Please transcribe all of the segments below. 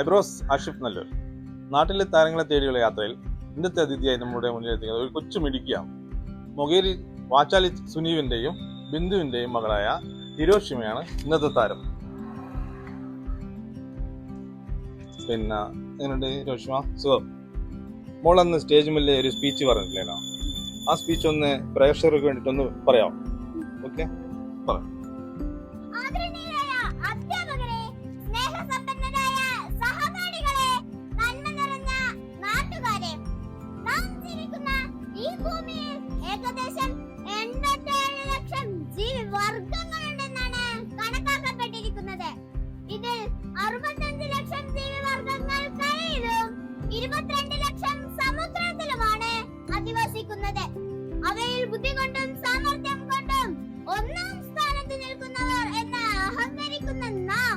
Eyebrows Ashif Nallur. നാട്ടിലെ താരങ്ങളെ തേടിയുള്ള യാത്രയിൽ ഇന്നത്തെ അതിഥിയായി നമ്മുടെ മുന്നിലെത്തിക്കുന്നത് ഒരു കൊച്ചു മിടുക്കിയാണ്. മൊകേരി വാച്ചാലി സുനീവിന്റെയും ബിന്ദുവിന്റെയും മകളായ ഹിരോഷിമയാണ് ഇന്നത്തെ താരം. പിന്നെ എങ്ങനെയുണ്ട് ഹിരോഷിമ? സുഖം. മോളന്ന് സ്റ്റേജ് മുന്നിൽ ഒരു സ്പീച്ച് പറഞ്ഞിട്ടില്ലേനോ? ആ സ്പീച്ച് ഒന്ന് പ്രേക്ഷകർക്ക് വേണ്ടിയിട്ടൊന്ന് പറയാം ഓക്കെ ആദരണീയരായ ബുദ്ധി കൊണ്ടും സാമർഥ്യം കൊണ്ടും ഒന്നാം സ്ഥാനത്ത് നിൽക്കുന്നവർ എന്ന് അഹങ്കരിക്കുന്ന നാം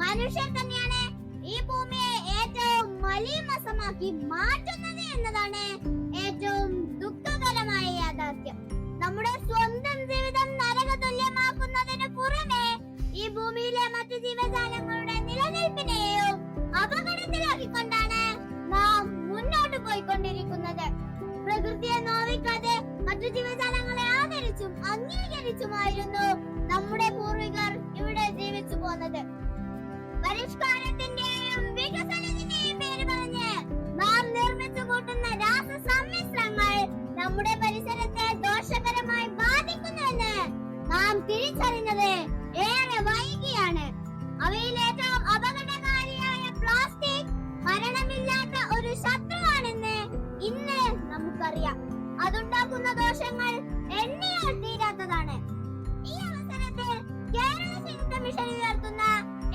മനുഷ്യർ തന്നെയാണ് ഈ ഭൂമിയെ ഏറ്റവും മലീമസമാക്കി മാറ്റുന്നത് എന്നതാണ് ഏറ്റവും ദുഃഖകരമായ യാഥാർത്ഥ്യം. നമ്മുടെ സ്വന്തം ജീവിതം നരകതുല്യമാക്കുന്നതിന് പുറമെ ഈ ഭൂമിയിലെ മറ്റു ജീവജാലങ്ങളുടെ നിലനിൽപ്പിനെയും അപകടത്തിലാക്കിക്കൊണ്ടാണ് നാം മുന്നോട്ട് പോയിക്കൊണ്ടിരിക്കുന്നത്. പ്രകൃതിയെ മറ്റു ജീവജാലങ്ങളെ ആദരിച്ചും അംഗീകരിച്ചുമായിരുന്നു നമ്മുടെ പൂർവികർ ഇവിടെ ജീവിച്ചു പോന്നത്. പരിഷ്കാരത്തിന്റെയും വികസനത്തിന്റെയും പേര് പറഞ്ഞ് നാം നിർമ്മിച്ചു കൂട്ടുന്ന രാസസമ്മിശ്രങ്ങൾ നമ്മുടെ പരിസരത്തെ ദോഷകരമായി ബാധിക്കുന്നുവെന്ന് നാം തിരിച്ചറിഞ്ഞത് ഏറെ വൈകിയാണ്. അവയിൽ ഏറ്റവും അപകടകാരിയായ പ്ലാസ്റ്റിക് മരണമില്ലാത്ത ഒരു ശത്രുവാണെന്ന് ഇന്ന് നമുക്കറിയാം. അതുണ്ടാക്കുന്ന ദോഷങ്ങൾ എണ്ണിയാൽ തീരാത്തതാണ് ഈ അവസരത്തിൽ കേരള ശുചിത്വ മിഷൻ ഉയർത്തുന്ന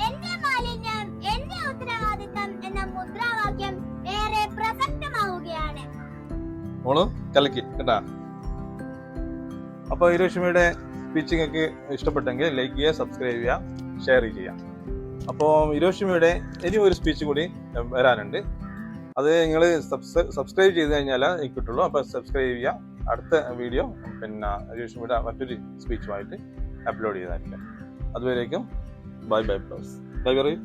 എന്റെ മാലിന്യം എന്റെ ഉത്തരവാദിത്തം എന്ന മുദ്രാവാക്യം ഏറെ പ്രസക്തമാവുകയാണ്. മോൾ കലക്കി കേട്ടാ അപ്പോൾ ഇഷ്ടപ്പെട്ടെങ്കിൽ ലൈക്ക് ചെയ്യുക സബ്സ്ക്രൈബ് ചെയ്യുക ഷെയർ ചെയ്യുക. അപ്പോൾ ഹിരോഷിമയുടെ ഇനി ഒരു സ്പീച്ച് കൂടി വരാനുണ്ട്. അത് നിങ്ങൾ സബ്സ്ക്രൈബ് ചെയ്ത് കഴിഞ്ഞാൽ കിട്ടുള്ളൂ. അപ്പോൾ സബ്സ്ക്രൈബ് ചെയ്യുക. അടുത്ത വീഡിയോ പിന്നെ ഹിരോഷിമയുടെ മറ്റൊരു സ്പീച്ചുമായിട്ട് അപ്ലോഡ് ചെയ്തായിരിക്കും. അതുവരേക്കും ബൈ ബൈ പ്ലസ് ബൈ പറയൂ